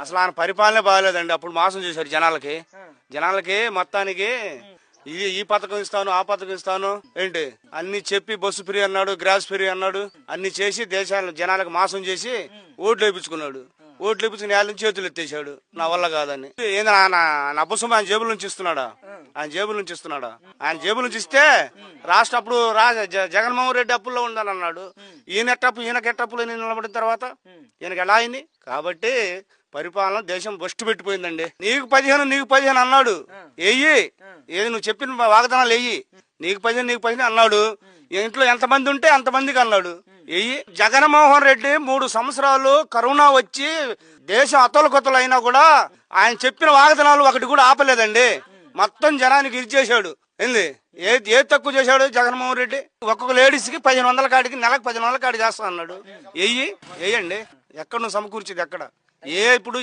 అసలు ఆయన పరిపాలనే బాగాలేదండి. అప్పుడు మోసం చేశారు జనాలకి. జనాలకి మొత్తానికి ఇది ఈ పథకం ఇస్తాను ఆ పథకం ఇస్తాను. ఏంటి? అన్ని చెప్పి బస్సు ఫ్రీ అన్నాడు గ్రాస్ ఫ్రీ అన్నాడు అన్ని చేసి దేశాలను జనాలకు మోసం చేసి ఓట్లు వేయించుకున్నాడు ఓట్లు వేయించుకుని వాళ్ళ నుంచి చేతులు ఎత్తేసాడు. నా వల్ల కాదని. ఏంది ఆయన అబ్బసం ఆయన జేబుల నుంచి ఇస్తున్నాడా? ఆయన జేబుల నుంచి ఇస్తున్నాడా? ఆయన జేబుల నుంచి ఇస్తే రాష్ట్ర అప్పుడు రా జ- జగన్మోహన్ రెడ్డి అప్పుల్లో ఉందని అన్నాడు. ఈయన ఎట్టప్పు ఈయన ఎట్టప్పులు నిలబడిన తర్వాత ఈయనకి ఎలా అయింది? కాబట్టి పరిపాలన దేశం బస్టు పెట్టిపోయిందండి. నీకు పదిహేను నీకు పదిహేను అన్నాడు. వెయ్యి ఏది నువ్వు చెప్పిన వాగ్దానాలు వెయ్యి నీకు పదిహేను నీకు పదిహేను అన్నాడు. ఇంట్లో ఎంతమంది ఉంటే అంతమందికి అన్నాడు. వెయ్యి జగన్మోహన్ రెడ్డి మూడు సంవత్సరాలు కరోనా వచ్చి దేశం అతలకొతలు అయినా కూడా ఆయన చెప్పిన వాగ్దానాలు ఒకటి కూడా ఆపలేదండి. మొత్తం జనానికి ఇది చేశాడు. ఏంది? ఏ ఏ తక్కువ చేశాడు జగన్మోహన్ రెడ్డి? ఒక్కొక్క లేడీస్కి పదిహేను వందల కాడికి నెలకు పదిహేను వందల కాడి చేస్తా అన్నాడు. వెయ్యి వేయండి ఎక్కడ నువ్వు సమకూర్చేది ఎక్కడ? ఏ ఇప్పుడు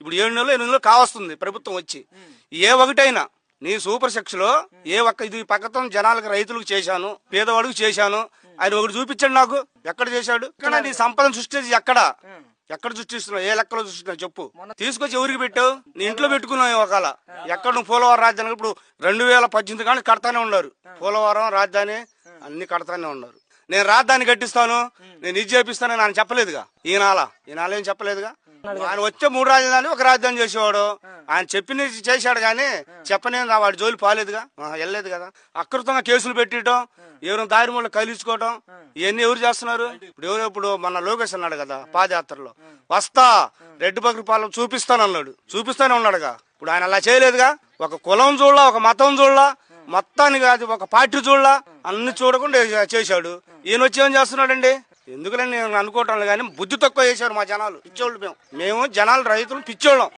ఇప్పుడు ఏడు నెలలు ఎనిమిది నెలలు కావస్తుంది ప్రభుత్వం వచ్చి. ఏ ఒకటైనా నీ సూపర్ సెక్స్లో ఏ ఒక్క ఇది పక్కతం జనాలకు రైతులకు చేశాను పేదవాడికి చేశాను ఆయన ఒకటి చూపించండి నాకు ఎక్కడ చేశాడు? ఇక్కడ నీ సంపద సృష్టించి ఎక్కడ? ఎక్కడ సృష్టిస్తున్నావు? ఏ లెక్కలో సృష్టిస్తున్నావు చెప్పు. తీసుకొచ్చి ఎవరికి పెట్టావు? నీ ఇంట్లో పెట్టుకున్నావు ఒకవేళ. ఎక్కడ నువ్వు పోలవరం రాజధాని ఇప్పుడు రెండు వేల పద్దెనిమిది కానీ కడతానే ఉన్నారు. పోలవరం రాజధాని అన్ని కడతానే ఉన్నారు. నేను రాజధాని కట్టిస్తాను నేను ఇది చేపిస్తానని ఆయన చెప్పలేదుగా. ఈనాల ఈనాల ఏం చెప్పలేదుగా? ఆయన వచ్చే మూడు రాజధాని ఒక రాజధాని చేసేవాడు. ఆయన చెప్పిన చేశాడు కానీ చెప్పనేది వాడి జోలి పాలేదుగా. వెళ్ళలేదు కదా. అకృతంగా కేసులు పెట్టడం ఎవరైనా దారి మూల కలిసుకోవడం ఇవన్నీ ఎవరు చేస్తున్నారు? ఇప్పుడు ఎవరు ఇప్పుడు మన లోకేష్ అన్నాడు కదా పాదయాత్రలో. వస్తా రెడ్డి బగ్రి పాలన చూపిస్తానన్నాడు. చూపిస్తానే ఉన్నాడుగా. ఇప్పుడు ఆయన అలా చేయలేదుగా. ఒక కులం చూడలా ఒక మతం చూడలా మొత్తానికి అది ఒక పార్టీ చూడలా అన్ని చూడకుండా చేశాడు. ఈయన వచ్చి ఏం చేస్తున్నాడండి? ఎందుకులే నేను అనుకోవటం కానీ బుద్ధి తక్కువ చేశారు మా జనాలు. పిచ్చోళ్ళు మేము. మేము జనాలు రైతులు పిచ్చోళ్ళం.